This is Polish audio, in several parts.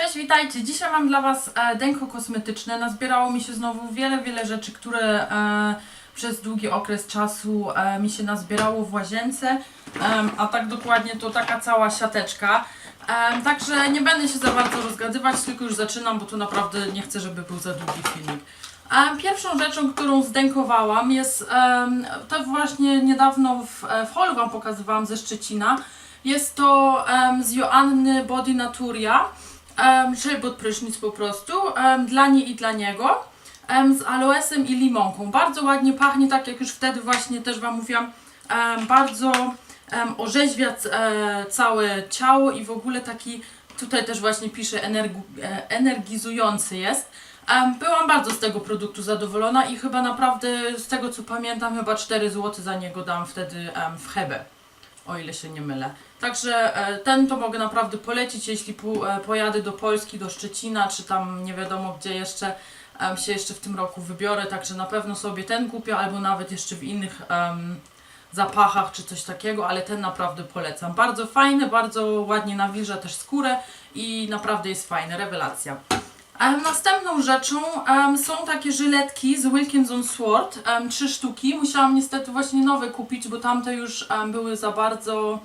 Cześć, witajcie. Dzisiaj mam dla Was e, denko kosmetyczne. Nazbierało mi się znowu wiele, wiele rzeczy, które e, przez długi okres czasu e, mi się nazbierało w łazience, a tak dokładnie to taka cała siateczka. Także nie będę się za bardzo rozgadywać, tylko już zaczynam, bo tu naprawdę nie chcę, żeby był za długi filmik. Pierwszą rzeczą, którą zdękowałam jest, to właśnie niedawno w, w holu Wam pokazywałam ze Szczecina. Jest to z Joanny Body Naturia, um, prysznic po prostu, em, dla niej i dla niego, em, z aloesem i limonką. Bardzo ładnie pachnie, tak jak już wtedy właśnie też Wam mówiłam, em, bardzo em, orzeźwia e, całe ciało i w ogóle taki, tutaj też właśnie pisze, e, energizujący jest. Em, Byłam bardzo z tego produktu zadowolona i chyba naprawdę z tego co pamiętam chyba 4 zł za niego dałam wtedy em, w Hebe, o ile się nie mylę. Także e, ten to mogę naprawdę polecić, jeśli e, pojadę do Polski, do Szczecina, czy tam nie wiadomo gdzie jeszcze się jeszcze w tym roku wybiorę, także na pewno sobie ten kupię, albo nawet jeszcze w innych em, zapachach, czy coś takiego, ale ten naprawdę polecam. Bardzo fajny, bardzo ładnie nawilża też skórę i naprawdę jest fajny, rewelacja. Następną rzeczą em, są takie żyletki z Wilkinson Sword, trzy sztuki. Musiałam niestety właśnie nowe kupić, bo tamte już em, były za bardzo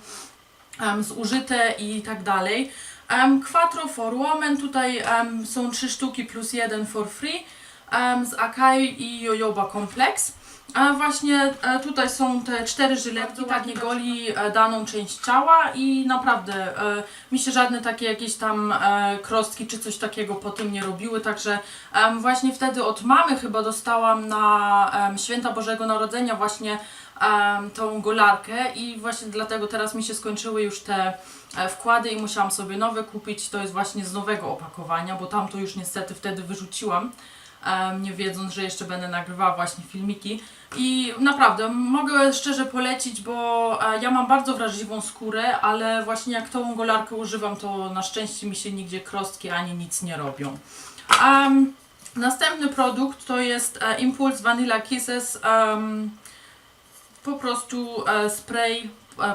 em, zużyte i tak dalej. Um, Quattro for Women, tutaj em, są trzy sztuki plus jeden for free em, z Akai i Jojoba Complex. A właśnie e, tutaj są te cztery żyletki, ładnie goli e, daną część ciała i naprawdę e, mi się żadne takie jakieś tam e, krostki czy coś takiego po tym nie robiły, także em, właśnie wtedy od mamy chyba dostałam na em, święta Bożego Narodzenia właśnie em, tą golarkę i właśnie dlatego teraz mi się skończyły już te e, wkłady i musiałam sobie nowe kupić. To jest właśnie z nowego opakowania, bo tamto już niestety wtedy wyrzuciłam, nie wiedząc, że jeszcze będę nagrywała właśnie filmiki. I naprawdę mogę szczerze polecić, bo e, ja mam bardzo wrażliwą skórę, ale właśnie jak tą golarkę używam, to na szczęście mi się nigdzie krostki ani nic nie robią. Em, następny produkt to jest e, Impulse Vanilla Kisses. em, po prostu e, spray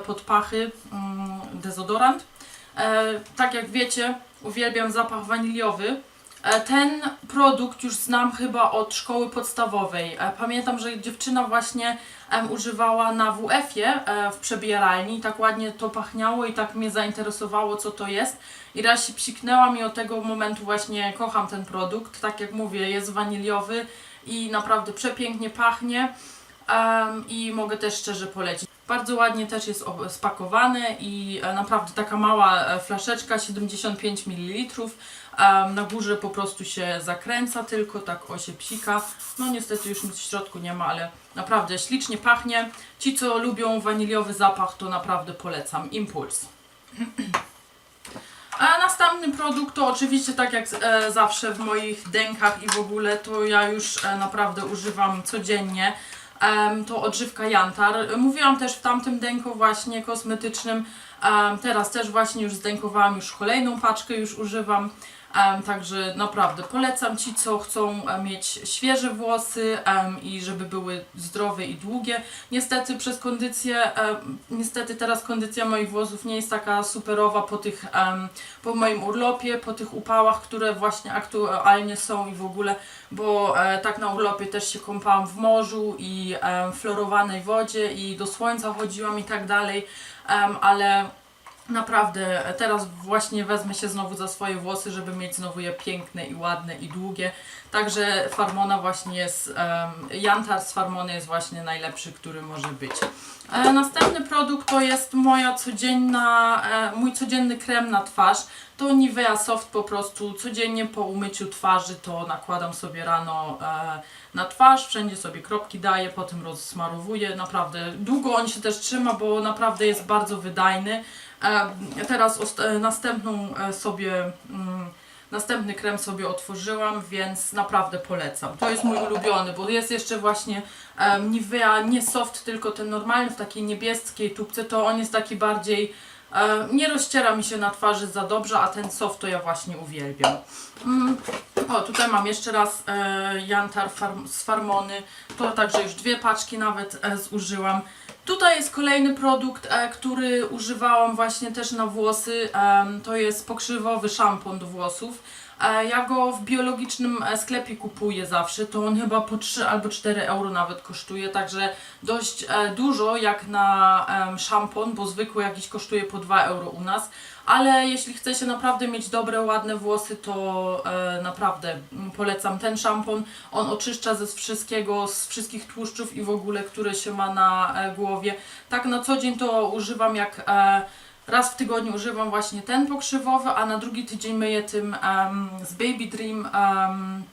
pod pachy, mm, dezodorant. Tak jak wiecie, uwielbiam zapach waniliowy. E, ten produkt już znam chyba od szkoły podstawowej. E, pamiętam, że dziewczyna właśnie używała na WF-ie e, w przebieralni i tak ładnie to pachniało i tak mnie zainteresowało, co to jest. I raz się psiknęłam i od tego momentu właśnie kocham ten produkt. Tak jak mówię, jest waniliowy i naprawdę przepięknie pachnie. I mogę też szczerze polecić. Bardzo ładnie też jest spakowany i naprawdę taka mała flaszeczka 75 ml. Na górze po prostu się zakręca tylko, tak o się psika. No niestety już nic w środku nie ma, ale naprawdę ślicznie pachnie. Ci co lubią waniliowy zapach to naprawdę polecam. Impuls. A następny produkt to oczywiście tak jak e, zawsze w moich dękach i w ogóle to ja już e, naprawdę używam codziennie. To odżywka Jantar. Mówiłam też w tamtym dęku właśnie kosmetycznym. Teraz też właśnie już zdękowałam już kolejną paczkę, już używam. Także naprawdę polecam Ci, co chcą e, mieć świeże włosy i żeby były zdrowe i długie. Niestety przez kondycję, niestety teraz kondycja moich włosów nie jest taka superowa po tych, po moim urlopie, po tych upałach, które właśnie aktualnie są i w ogóle, bo e, tak na urlopie też się kąpałam w morzu i florowanej wodzie i do słońca chodziłam i tak dalej, ale Naprawdę, teraz właśnie wezmę się znowu za swoje włosy, żeby mieć znowu je piękne i ładne i długie. Także Farmona właśnie jest, um, Jantar z Farmony jest właśnie najlepszy, który może być. E, następny produkt to jest moja codzienna, e, mój codzienny krem na twarz. To Nivea Soft po prostu codziennie po umyciu twarzy to nakładam sobie rano e, na twarz, wszędzie sobie kropki daję, potem rozsmarowuję. Naprawdę długo on się też trzyma, bo naprawdę jest bardzo wydajny. E, teraz e, następną e, sobie, mm, następny krem sobie otworzyłam, więc naprawdę polecam. To jest mój ulubiony, bo jest jeszcze właśnie Nivea nie soft, tylko ten normalny w takiej niebieskiej tubce, to on jest taki bardziej, nie rozciera mi się na twarzy za dobrze, a ten soft to ja właśnie uwielbiam. Mm. O, tutaj mam jeszcze raz Jantar z Farmony, to także już dwie paczki nawet zużyłam. Tutaj jest kolejny produkt, e, który używałam właśnie też na włosy. To jest pokrzywowy szampon do włosów. E, ja go w biologicznym e, sklepie kupuję zawsze. To on chyba po 3 albo 4 euro nawet kosztuje, także dość e, dużo jak na szampon, bo zwykły jakiś kosztuje po 2 euro u nas. Ale jeśli chcecie naprawdę mieć dobre, ładne włosy, to naprawdę mm, polecam ten szampon. On oczyszcza ze wszystkiego, z wszystkich tłuszczów i w ogóle, które się ma na głowie. Tak na co dzień to używam jak raz w tygodniu używam właśnie ten pokrzywowy, a na drugi tydzień myję tym em, z Baby Dream. em,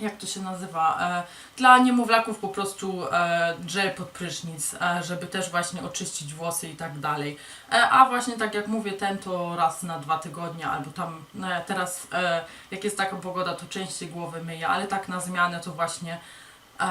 jak to się nazywa? E, dla niemowlaków po prostu e, gel pod prysznic, e, żeby też właśnie oczyścić włosy i tak dalej. E, a właśnie tak jak mówię, ten to raz na dwa tygodnie, albo tam no, teraz e, jak jest taka pogoda, to częściej głowy myję, ale tak na zmianę to właśnie em,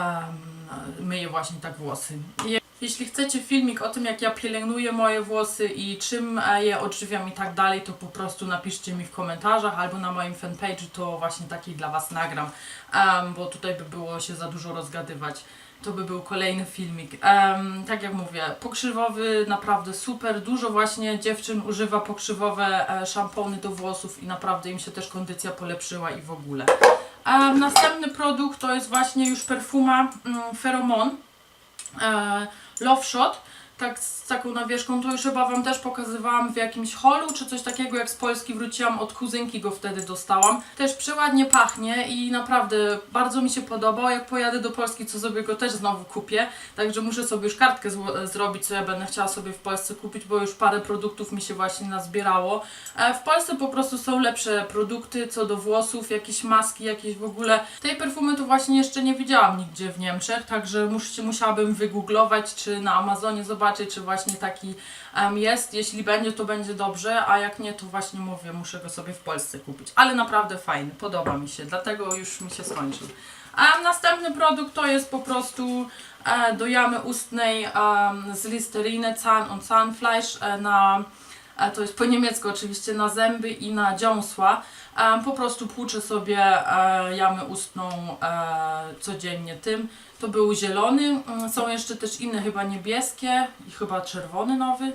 myję właśnie tak włosy. Je- Jeśli chcecie filmik o tym, jak ja pielęgnuję moje włosy i czym e, je odżywiam i tak dalej, to po prostu napiszcie mi w komentarzach albo na moim fanpage'u, to właśnie taki dla Was nagram, em, bo tutaj by było się za dużo rozgadywać. To by był kolejny filmik. Em, tak jak mówię, pokrzywowy naprawdę super. Dużo właśnie dziewczyn używa pokrzywowe e, szampony do włosów i naprawdę im się też kondycja polepszyła i w ogóle. Em, następny produkt to jest właśnie już perfuma Pheromone e, Love Shot, tak z taką nawieszką, to już chyba Wam też pokazywałam w jakimś holu, czy coś takiego, jak z Polski wróciłam, od kuzynki go wtedy dostałam. Też przeładnie pachnie i naprawdę bardzo mi się podobał. Jak pojadę do Polski, to sobie go też znowu kupię, także muszę sobie już kartkę zrobić, co ja będę chciała sobie w Polsce kupić, bo już parę produktów mi się właśnie nazbierało. E, w Polsce po prostu są lepsze produkty, co do włosów, jakieś maski, jakieś w ogóle. Tej perfumy to właśnie jeszcze nie widziałam nigdzie w Niemczech, także mus, musiałabym wygooglować, czy na Amazonie zobaczyć, czy właśnie taki em, jest. Jeśli będzie, to będzie dobrze, a jak nie, to właśnie mówię, muszę go sobie w Polsce kupić. Ale naprawdę fajny, podoba mi się, dlatego już mi się skończył. A następny produkt to jest po prostu e, do jamy ustnej em, z Listerine Zahn und Zahnfleisch e, na to jest po niemiecku oczywiście na zęby i na dziąsła. Po prostu płuczę sobie e, jamę ustną e, codziennie tym. To był zielony, mm, są jeszcze też inne chyba niebieskie i chyba czerwony nowy.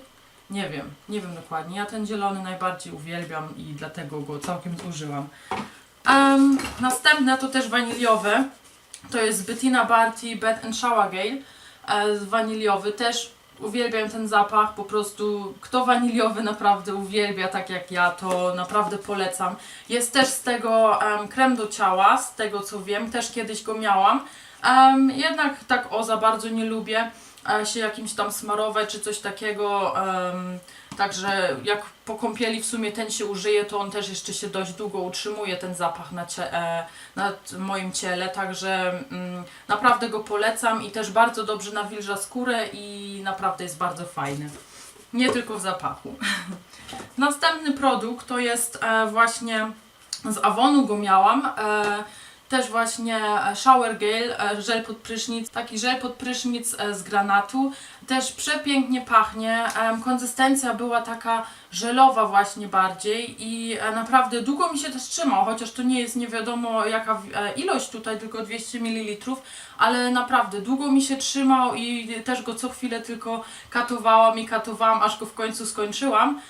Nie wiem, nie wiem dokładnie. Ja ten zielony najbardziej uwielbiam i dlatego go całkiem zużyłam. Em, następne to też waniliowe. To jest Bettina Barty Bed and Shower Gel e, waniliowy. Też uwielbiam ten zapach, po prostu kto waniliowy naprawdę uwielbia, tak jak ja, to naprawdę polecam. Jest też z tego em, krem do ciała, z tego co wiem, też kiedyś go miałam. Em, jednak tak o za bardzo nie lubię e, się jakimś tam smarować czy coś takiego. em, Także jak po kąpieli w sumie ten się użyje, to on też jeszcze się dość długo utrzymuje, ten zapach na, e, na moim ciele, także mm, naprawdę go polecam i też bardzo dobrze nawilża skórę i naprawdę jest bardzo fajny. Nie tylko w zapachu. Następny produkt to jest e, właśnie z Avonu go miałam. E, też właśnie shower gel, żel pod prysznic, taki żel pod prysznic z granatu. Też przepięknie pachnie. Konsystencja była taka żelowa właśnie bardziej i e, naprawdę długo mi się też trzymał, chociaż to nie jest nie wiadomo jaka e, ilość tutaj, tylko 200 ml, ale naprawdę długo mi się trzymał i też go co chwilę tylko katowałam i katowałam, aż go w końcu skończyłam.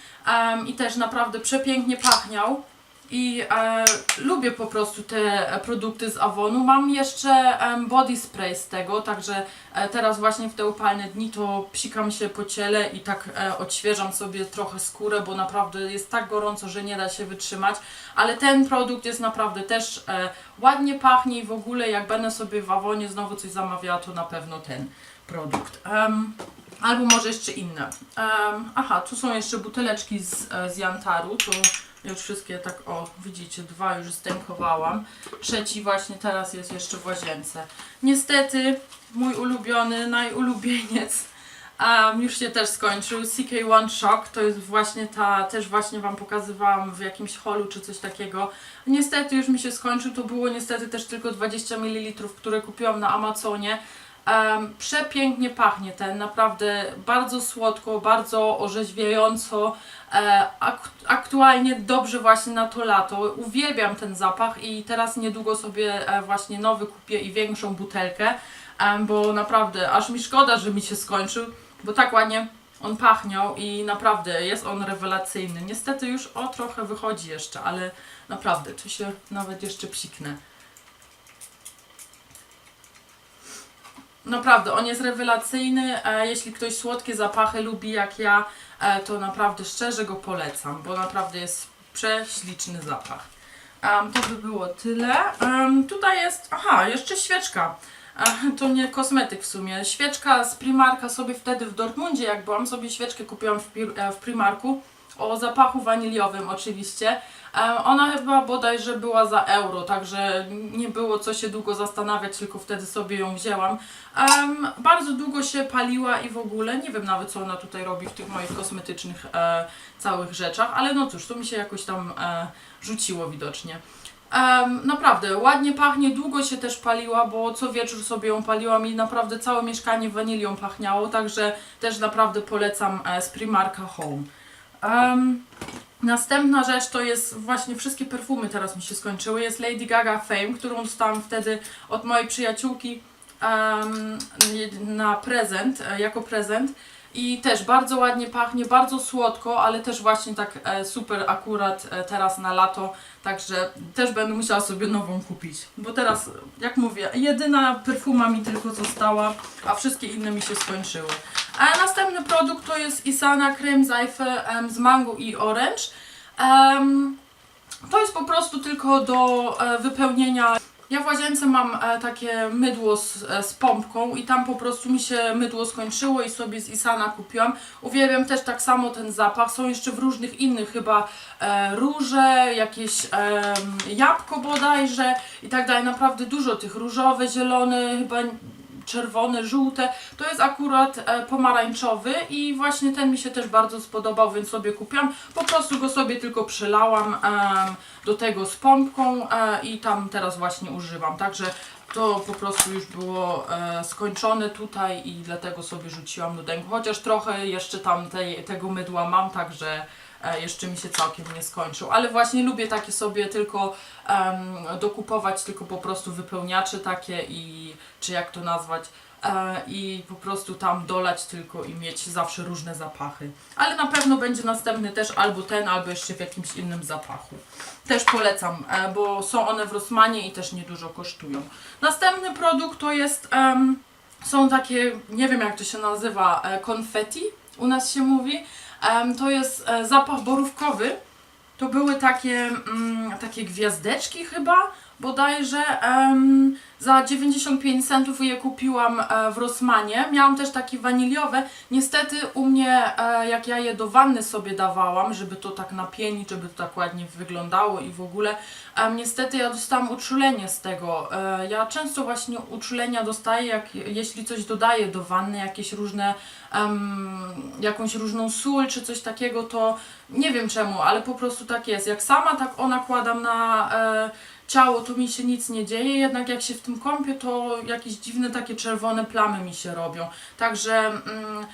I też naprawdę przepięknie pachniał. I e, lubię po prostu te e, produkty z Avonu. Mam jeszcze em, body spray z tego, także e, teraz właśnie w te upalne dni to psikam się po ciele i tak e, odświeżam sobie trochę skórę, bo naprawdę jest tak gorąco, że nie da się wytrzymać. Ale ten produkt jest naprawdę też e, ładnie pachnie i w ogóle jak będę sobie w Avonie znowu coś zamawiała, to na pewno ten produkt. Em, albo może jeszcze inne. Em, aha, tu są jeszcze buteleczki z, e, z Jantaru, to już wszystkie tak, o widzicie, dwa już zdękowałam. Trzeci właśnie teraz jest jeszcze w łazience. Niestety mój ulubiony, najulubieniec um, już się też skończył. CK1 Shock to jest właśnie ta, też właśnie Wam pokazywałam w jakimś holu czy coś takiego. Niestety już mi się skończył, to było niestety też tylko 20 ml, które kupiłam na Amazonie. Em, przepięknie pachnie ten, naprawdę bardzo słodko, bardzo orzeźwiająco. E, ak- aktualnie dobrze właśnie na to lato. Uwielbiam ten zapach i teraz niedługo sobie e, właśnie nowy kupię i większą butelkę, em, bo naprawdę aż mi szkoda, że mi się skończył. bo tak ładnie on pachniał i naprawdę jest on rewelacyjny. Niestety już o trochę wychodzi jeszcze, ale naprawdę, tu się nawet jeszcze psiknę. Naprawdę, on jest rewelacyjny. E, jeśli ktoś słodkie zapachy lubi jak ja, e, to naprawdę szczerze go polecam, bo naprawdę jest prześliczny zapach. Em, to by było tyle. Em, tutaj jest, aha, jeszcze świeczka. E, to nie kosmetyk w sumie. Świeczka z Primarka sobie wtedy w Dortmundzie, jak byłam, sobie świeczkę kupiłam w Primarku. O zapachu waniliowym oczywiście. Ona chyba bodajże była za euro, także nie było co się długo zastanawiać, tylko wtedy sobie ją wzięłam. Bardzo długo się paliła i w ogóle nie wiem nawet co ona tutaj robi w tych moich kosmetycznych e, całych rzeczach, ale no cóż, to mi się jakoś tam e, rzuciło widocznie. Em, naprawdę, ładnie pachnie, długo się też paliła, bo co wieczór sobie ją paliłam i naprawdę całe mieszkanie wanilią pachniało, także też naprawdę polecam e, z Primarka Home. Em, Następna rzecz to jest właśnie wszystkie perfumy teraz mi się skończyły. Jest Lady Gaga Fame, którą dostałam wtedy od mojej przyjaciółki em, na prezent, e, jako prezent. I też bardzo ładnie pachnie, bardzo słodko, ale też właśnie tak e, super akurat e, teraz na lato. Także też będę musiała sobie nową kupić. Bo teraz, jak mówię, jedyna perfuma mi tylko została, a wszystkie inne mi się skończyły. A następny produkt to jest Isana Creme Seife z mango i orange. To jest po prostu tylko do e, wypełnienia. Ja w łazience mam e, takie mydło z, e, z pompką i tam po prostu mi się mydło skończyło i sobie z Isana kupiłam. Uwielbiam też tak samo ten zapach. Są jeszcze w różnych innych chyba e, róże, jakieś em, jabłko bodajże i tak dalej. Naprawdę dużo tych różowe, zielone, chyba czerwone, żółte. To jest akurat e, pomarańczowy i właśnie ten mi się też bardzo spodobał, więc sobie kupiłam. Po prostu go sobie tylko przylałam em, do tego z pompką e, i tam teraz właśnie używam. Także to po prostu już było e, skończone tutaj i dlatego sobie rzuciłam do dęku. Chociaż trochę jeszcze tam tej, tego mydła mam, także jeszcze mi się całkiem nie skończył. Ale właśnie lubię takie sobie tylko em, dokupować, tylko po prostu wypełniacze takie i czy jak to nazwać. E, I po prostu tam dolać tylko i mieć zawsze różne zapachy. Ale na pewno będzie następny też albo ten, albo jeszcze w jakimś innym zapachu. Też polecam, e, bo są one w Rossmanie i też niedużo kosztują. Następny produkt to jest, są takie, nie wiem jak to się nazywa, e, konfetti, u nas się mówi. To jest e, zapach borówkowy. To były takie, mm, takie gwiazdeczki chyba, bodajże. em, za 95 centów je kupiłam e, w Rossmanie. Miałam też takie waniliowe. Niestety u mnie, e, jak ja je do wanny sobie dawałam, żeby to tak napienić, żeby to tak ładnie wyglądało i w ogóle, niestety ja dostałam uczulenie z tego. E, ja często właśnie uczulenia dostaję, jak, jeśli coś dodaję do wanny, jakieś różne, jakąś różną sól czy coś takiego, to nie wiem czemu, ale po prostu tak jest. Jak sama tak o nakładam na ciało, to mi się nic nie dzieje, jednak jak się w tym kąpię, to jakieś dziwne takie czerwone plamy mi się robią. Także mm,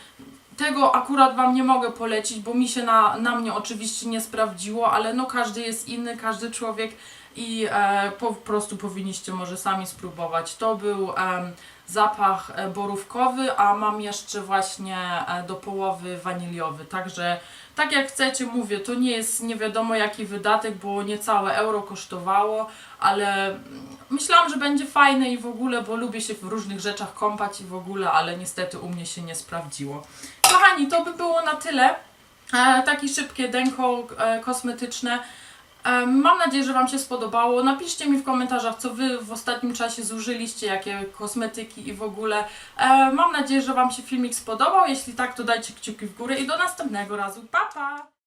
tego akurat Wam nie mogę polecić, bo mi się na, na mnie oczywiście nie sprawdziło, ale no każdy jest inny, każdy człowiek i e, po prostu powinniście może sami spróbować. To był em, zapach e, borówkowy, a mam jeszcze właśnie e, do połowy waniliowy, także tak jak chcecie, mówię, to nie jest nie wiadomo jaki wydatek, bo niecałe euro kosztowało, ale mm, myślałam, że będzie fajne i w ogóle, bo lubię się w różnych rzeczach kąpać i w ogóle, ale niestety u mnie się nie sprawdziło. Kochani, to by było na tyle. E, takie szybkie denko e, kosmetyczne. Mam nadzieję, że Wam się spodobało. Napiszcie mi w komentarzach, co Wy w ostatnim czasie zużyliście, jakie kosmetyki i w ogóle. Mam nadzieję, że Wam się filmik spodobał. Jeśli tak, to dajcie kciuki w górę i do następnego razu. Pa, pa!